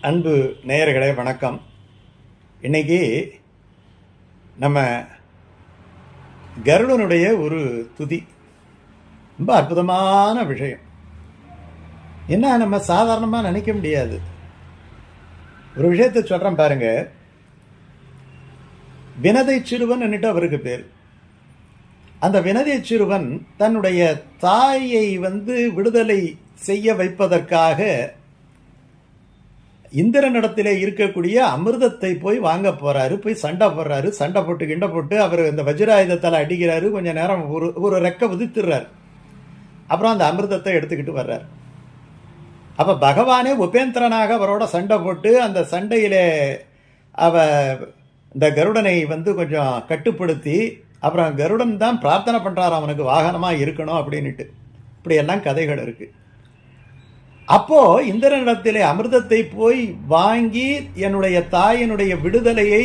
அன்பு நேயர்களே வணக்கம். இன்னைக்கு நம்ம கருடனுடைய ஒரு துதி. ரொம்ப அற்புதமான விஷயம். என்ன நம்ம சாதாரணமாக நினைக்க முடியாது. ஒரு விஷயத்தை சொல்கிறேன் பாருங்க. வினதை சிறுவன் என்னட்டு அவருக்கு பேர். அந்த வினதை சிறுவன் தன்னுடைய தாயை வந்து விடுதலை செய்ய வைப்பதற்காக இந்திரனிடத்திலே இருக்கக்கூடிய அமிர்தத்தை போய் வாங்க போறாரு போய் சண்டை போடுறாரு சண்டை போட்டு கிண்ட போட்டு அவர் இந்த வஜ்ராயுதத்தால் அடிக்கிறாரு கொஞ்சம் நேரம் ஒரு ஒரு ரெக்க உதித்துறாரு அப்புறம் அந்த அமிர்தத்தை எடுத்துக்கிட்டு வர்றார். அப்போ பகவானே உபேந்திரனாக அவரோட சண்டை போட்டு அந்த சண்டையிலே அவ இந்த கருடனை வந்து கொஞ்சம் கட்டுப்படுத்தி அப்புறம் கருடன் தான் பிரார்த்தனை பண்ணுறாரு அவனுக்கு வாகனமாக இருக்கணும் அப்படின்னுட்டு. இப்படியெல்லாம் கதைகள் இருக்குது அப்போ இந்திரனிடத்திலே அமிர்தத்தை போய் வாங்கி என்னுடைய தாயினுடைய விடுதலையை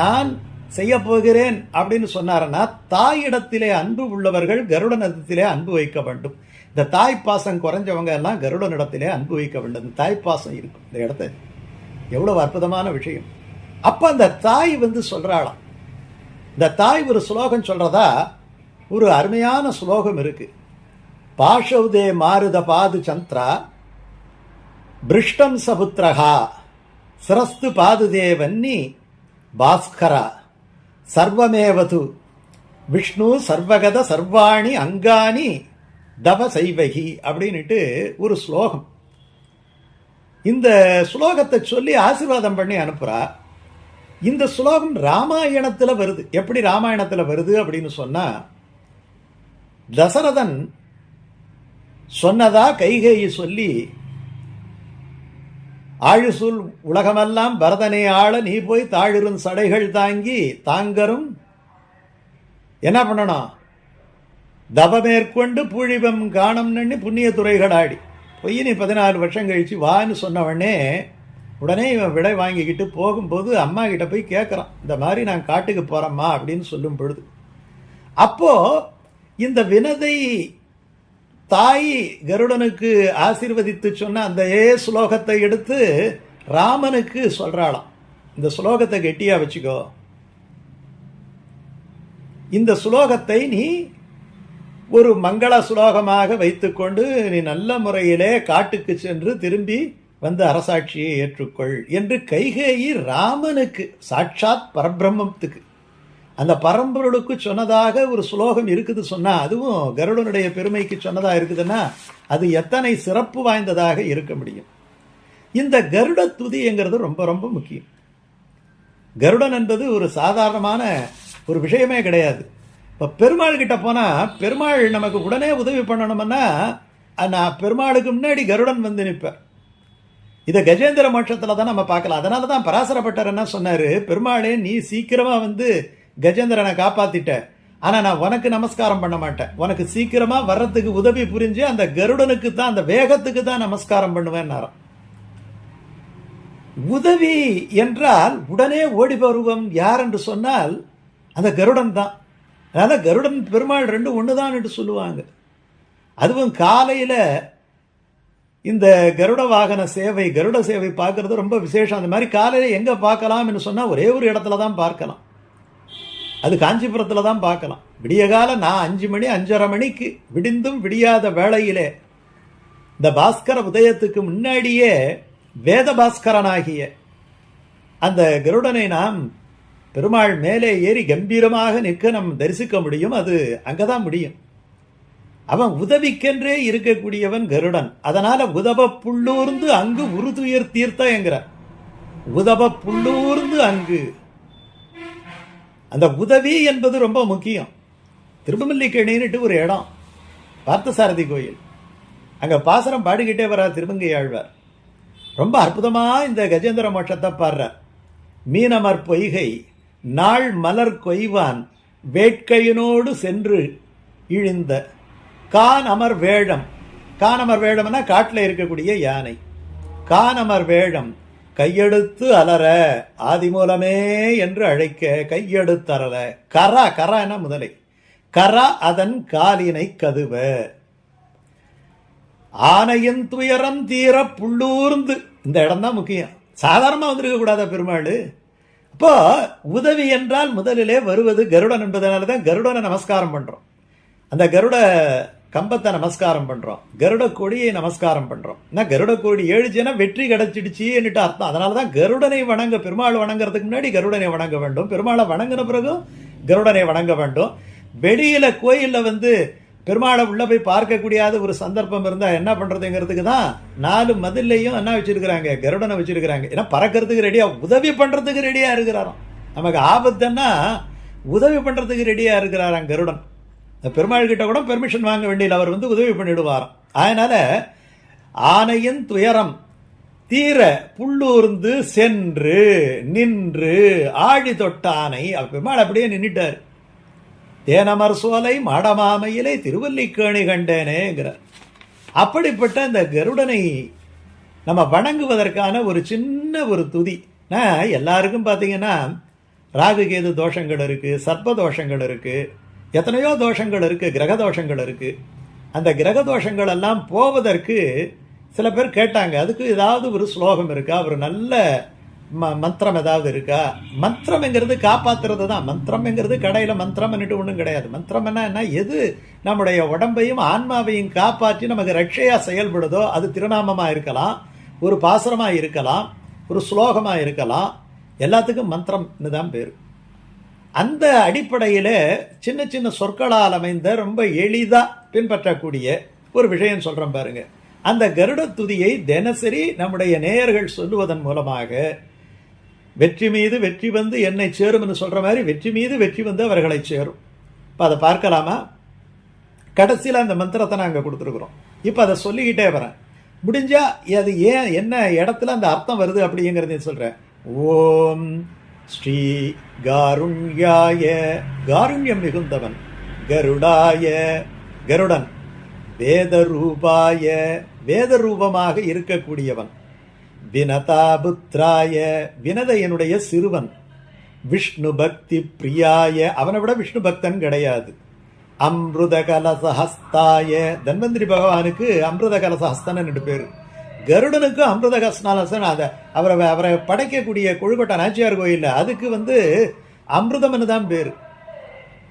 நான் செய்ய போகிறேன் அப்படின்னு சொன்னாருன்னா தாயிடத்திலே அன்பு உள்ளவர்கள் கருடனிடத்திலே அன்பு வைக்க வேண்டும். இந்த தாய் பாசம் குறைஞ்சவங்க எல்லாம் கருடனிடத்திலே அன்பு வைக்க வேண்டும். இந்த தாய் பாசம் இருக்கும். இந்த இடத்த எவ்வளவு அற்புதமான விஷயம். அப்போ அந்த தாய் வந்து சொல்கிறாளாம் இந்த தாய் ஒரு ஸ்லோகம் சொல்கிறதா ஒரு அருமையான ஸ்லோகம் இருக்குது பாஷவுதே மாருத பாது சந்திரா பிருஷ்டம் சபுத்திரகா சிரஸ்து பாதுதேவன்னி பாஸ்கரா. சர்வமேவது. விஷ்ணு சர்வகத சர்வாணி அங்காணி தவ சைவகி அப்படின்ட்டு ஒரு ஸ்லோகம். இந்த ஸ்லோகத்தை சொல்லி ஆசீர்வாதம் பண்ணி அனுப்புகிறா இந்த ஸ்லோகம் ராமாயணத்தில் வருது. எப்படி ராமாயணத்தில் வருது அப்படின்னு சொன்னால் தசரதன் சொன்னதா கைகையை சொல்லி ஆழுசூல் உலகமெல்லாம் பரதனை ஆள நீ போய் தாழிரும் சடைகள் தாங்கி தாங்கரும். என்ன பண்ணணும் தப மேற்கொண்டு பூழிவம் காணம்னு புண்ணிய துறைகளாடி பொய் நீ பதினாலு வருஷம் கழிச்சு வான்னு சொன்னவொடனே உடனே இவன் விடை வாங்கிக்கிட்டு போகும்போது அம்மா கிட்ட போய் கேட்குறான் இந்த மாதிரி நான் காட்டுக்கு போகிறேம்மா அப்படின்னு சொல்லும் பொழுது. அப்போது இந்த வினதை தாய் கருடனுக்கு ஆசீர்வதித்து சொன்ன அந்த ஏ ஸ்லோகத்தை எடுத்து ராமனுக்கு சொல்கிறாளாம் இந்த ஸ்லோகத்தை கெட்டியா வச்சுக்கோ. இந்த ஸ்லோகத்தை நீ ஒரு மங்கள சுலோகமாக வைத்துக்கொண்டு நீ நல்ல முறையிலே காட்டுக்கு சென்று திரும்பி வந்து அரசாட்சியை ஏற்றுக்கொள் என்று கைகேயி ராமனுக்கு சாட்சாத் பரபிரம்மத்துக்கு. அந்த பரம்பொருளுக்கு சொன்னதாக ஒரு ஸ்லோகம் இருக்குது சொன்னால் அதுவும் கருடனுடைய பெருமைக்கு சொன்னதாக இருக்குதுன்னா அது எத்தனை சிறப்பு வாய்ந்ததாக இருக்க முடியும். இந்த கருட துதிங்கிறது ரொம்ப ரொம்ப முக்கியம். கருடன் என்பது ஒரு சாதாரணமான ஒரு விஷயமே கிடையாது. இப்போ பெருமாள் கிட்ட போனால் பெருமாள் நமக்கு உடனே உதவி பண்ணணும்னா நான் பெருமாளுக்கு முன்னாடி கருடன் வந்து நிற்பேன் இதை கஜேந்திர மோட்சத்தில் தான் நம்ம பார்க்கலாம். அதனால தான் பராசரப்பட்டர் என்ன சொன்னார் பெருமாளே நீ சீக்கிரமாக வந்து கஜேந்திரனை காப்பாத்திட்டேன். ஆனால் நான் உனக்கு நமஸ்காரம் பண்ண மாட்டேன். உனக்கு சீக்கிரமாக வர்றதுக்கு உதவி புரிஞ்சு அந்த கருடனுக்கு தான் அந்த வேகத்துக்கு தான் நமஸ்காரம் பண்ணுவேன் உதவி என்றால் உடனே ஓடி வருவம் யார் என்று சொன்னால் அந்த கருடன் தான். அதனால் கருடன் பெருமாள் ரெண்டு ஒண்ணுதான் என்று சொல்லுவாங்க. அதுவும் காலையில் இந்த கருட வாகன சேவை கருட சேவை பார்க்கறது ரொம்ப விசேஷம். அந்த மாதிரி காலையில் எங்கே பார்க்கலாம்னு சொன்னால் ஒரே ஒரு இடத்துல தான் பார்க்கலாம். அது காஞ்சிபுரத்தில் தான் பார்க்கலாம். விடியகால நான் அஞ்சு மணி அஞ்சரை மணிக்கு விடிந்தும் விடியாத வேளையிலே இந்த பாஸ்கர உதயத்துக்கு முன்னாடியே வேத பாஸ்கரனாகிய அந்த கருடனை நாம் பெருமாள் மேலே ஏறி கம்பீரமாக நிற்க நம் தரிசிக்க முடியும். அது அங்கே தான் முடியும். அவன் உதவிக்கென்றே இருக்கக்கூடியவன் கருடன். அதனால் உதவ புள்ளூர்ந்து அங்கு உறுதுயர் தீர்த்த என்கிறார். உதவ புள்ளூர்ந்து அங்கு அந்த உதவி என்பது ரொம்ப முக்கியம். திருமல்லிக்கேணின்னுட்டு ஒரு இடம் பார்த்தசாரதி கோயில். அங்கே பாசனம் பாடிக்கிட்டே வர்றார் திருமங்கை ஆழ்வார் ரொம்ப அற்புதமாக இந்த கஜேந்திர மோட்சத்தை பாடுறார். மீனமர் பொய்கை நாள் மலர் கொய்வான் வேட்கையினோடு சென்று இழிந்த கான் அமர் வேழம் கானமர் வேழம்னா காட்டில் இருக்கக்கூடிய யானை. கானமர் வேழம் கையெடுத்து அலற ஆதிமூலமே என்று அழைக்க கையெடுத்தரல. கரா கரா என முதலை? கரா அதன் காலினை கதுவ. ஆனையின் துயரம் தீர புள்ளூர்ந்து. இந்த இடம் தான் முக்கியம். சாதாரணமாக வந்திருக்க கூடாதா பெருமாள்? அப்போ உதவி என்றால் முதலிலே வருவது கருடன் என்பதனால தான் கருடனை நமஸ்காரம் பண்ணுறோம் அந்த கருட கம்பத்தை நமஸ்காரம் பண்ணுறோம் கருட கொடியை நமஸ்காரம் பண்ணுறோம் என்ன கருட கொடி ஏழுச்சுன்னா வெற்றி கிடச்சிடுச்சின்னுட்டு அர்த்தம். அதனால தான் கருடனை வணங்க பெருமாள் வணங்குறதுக்கு முன்னாடி கருடனை வணங்க வேண்டும். பெருமாளை வணங்கின பிறகும் கருடனை வணங்க வேண்டும். வெளியில் கோயிலில் வந்து பெருமாளை உள்ளே போய் பார்க்கக்கூடியாத ஒரு சந்தர்ப்பம் இருந்தால் என்ன பண்ணுறதுங்கிறதுக்கு தான் நாலு மதில்லையும் என்ன வச்சுருக்கிறாங்க கருடனை வச்சுருக்கிறாங்க. ஏன்னா பறக்கிறதுக்கு ரெடியாக உதவி பண்ணுறதுக்கு ரெடியாக இருக்கிறாராம். நமக்கு ஆபத்துன்னா உதவி பண்ணுறதுக்கு ரெடியாக இருக்கிறாராம் கருடன். இந்த பெருமாள் கிட்ட கூட பெர்மிஷன் வாங்க வேண்டியில் அவர் வந்து உதவி பண்ணிடுவாராம். அதனால் ஆனையின் துயரம் தீர புள்ளூர்ந்து சென்று நின்று ஆழி தொட்ட ஆனை பெருமாள் அப்படியே நின்றுட்டார் தேனமர் சோலை மாடமாமையிலே திருவல்லிக்கேணி கண்டேனேங்கிறார். அப்படிப்பட்ட இந்த கருடனை நம்ம வணங்குவதற்கான ஒரு சின்ன ஒரு துதி. நான் எல்லாருக்கும் பார்த்தீங்கன்னா ராகு கேது தோஷங்கள் இருக்குது சர்ப்ப தோஷங்கள் இருக்குது எத்தனையோ தோஷங்கள் இருக்குது கிரக தோஷங்கள் இருக்குது அந்த கிரக தோஷங்கள் எல்லாம் போவதற்கு சில பேர் கேட்டாங்க அதுக்கு ஏதாவது ஒரு ஸ்லோகம் இருக்கா? ஒரு நல்ல ம மந்திரம் ஏதாவது இருக்கா? மந்திரம்ங்கிறது காப்பாற்றுறது தான். மந்திரம்ங்கிறது கடையில் மந்திரம்னுட்டு ஒன்றும் கிடையாது. மந்திரம் என்ன எது நம்முடைய உடம்பையும் ஆன்மாவையும் காப்பாற்றி நமக்கு ரட்சையாக செயல்படுதோ அது திருநாமமாக இருக்கலாம் ஒரு பாசுரமாக இருக்கலாம் ஒரு ஸ்லோகமாக இருக்கலாம். எல்லாத்துக்கும் மந்திரம்னு தான் பேர். அந்த அடிப்படையில் சின்ன சின்ன சொற்களால் அமைந்த ரொம்ப எளிதாக பின்பற்றக்கூடிய ஒரு விஷயம் சொல்கிறேன் பாருங்க. அந்த கருட துதியை தினசரி நம்முடைய நேயர்கள் சொல்லுவதன் மூலமாக வெற்றி மீது வெற்றி வந்து என்னை சேரும்னு சொல்கிற மாதிரி வெற்றி மீது வெற்றி வந்து அவர்களை சேரும். இப்போ அதை பார்க்கலாமா? கடைசியில் அந்த மந்திரத்தை நாங்கள் கொடுத்துருக்குறோம். இப்போ அதை சொல்லிக்கிட்டே வரேன். முடிஞ்சால் அது ஏன் என்ன இடத்துல அந்த அர்த்தம் வருது அப்படிங்கிறதையும் சொல்கிறேன் ஓம் ஸ்ரீ காருண்யாய காருண்யம் மிகுந்தவன் கருடாய கருடன் வேதரூபாய வேதரூபமாக இருக்கக்கூடியவன் வினதாபுத்ராய வினதையனுடைய சிறுவன் விஷ்ணு பக்தி பிரியாய அவனை விட விஷ்ணு பக்தன் கிடையாது. அம்ருத கலசஹஸ்தாய தன்வந்திரி பகவானுக்கு அமிர்த கலசஹஸ்தன் என்று பேர். கருடனுக்கு அமிர்த கலசனாலசன் அதை அவரை அவரை படைக்கக்கூடிய கொழுக்கட்டை நாச்சியார் கோயில் அதுக்கு வந்து அமிர்தம்னு தான் பேர்.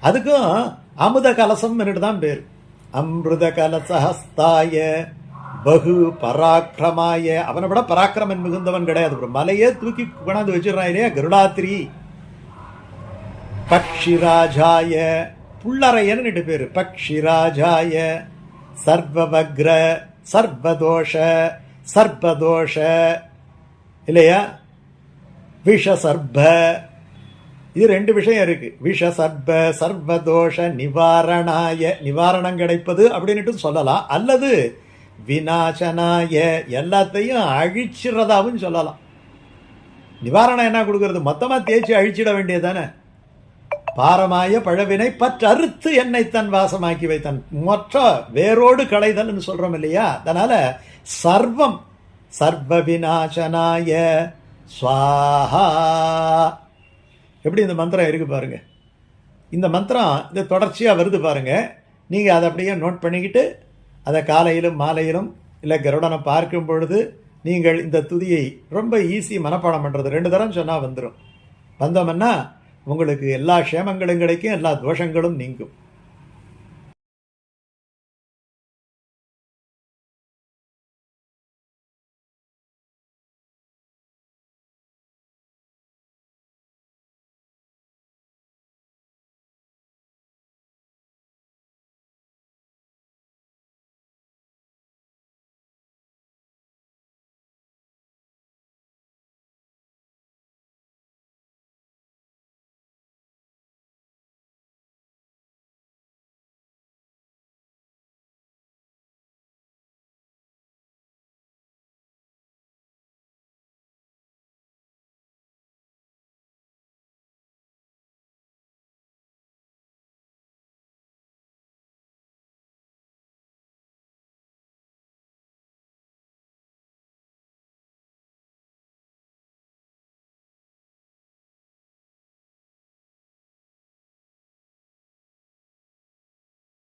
அதுக்கும் அமுத கலசம் தான் பேர். அமிர்த கலசஹஸ்தாய பகு பராக்கிரமாய. அவனை விட பராக்கிரமன் மிகுந்தவன் கிடையாது. ஒரு மலையே தூக்கி கொண்டாந்து வச்சிடறான் இல்லையா கருடாத்திரி. பக்ஷிராஜாய புள்ளரையன்னு பேர். பக்ஷிராஜாய சர்வவக்ர சர்வதோஷ சர்வதோஷ இல்லையா? விஷ சர்ப இது ரெண்டு விஷயம் இருக்கு. விஷ சர்ப சர்வதோஷ நிவாரணாய நிவாரணம் கிடைப்பது அப்படின்ட்டு சொல்லலாம். அல்லது விநாசனாய எல்லாத்தையும் அழிச்சிடுறதாவும் சொல்லலாம். நிவாரணம் என்ன கொடுக்கறது? மொத்தமாக தேய்ச்சி அழிச்சிட வேண்டியதானே பாரமாய பழவினை பற்றறுத்து என்னை தன் வாசமாக்கி வைத்தான். மொற்ற வேரோடு களைதல்னு சொல்கிறோம் இல்லையா? அதனால் சர்வம் சர்வ விநாசனாய ஸ்வாஹா எப்படி இந்த மந்திரம் இருக்கு பாருங்க. இந்த மந்திரம் இது தொடர்ச்சியாக வருது பாருங்க. நீங்கள் அதை அப்படியே நோட் பண்ணிக்கிட்டு அதை காலையிலும் மாலையிலும் இல்லை கருடனை பார்க்கும் பொழுது நீங்கள் இந்த துதியை ரொம்ப ஈஸி மனப்பாடம் பண்ணுறது ரெண்டு தரம் சொன்னால் வந்துடும் வந்தோம்னா உங்களுக்கு எல்லா க்ஷேமங்களும் கிடைக்கும் எல்லா தோஷங்களும் நீங்கும்.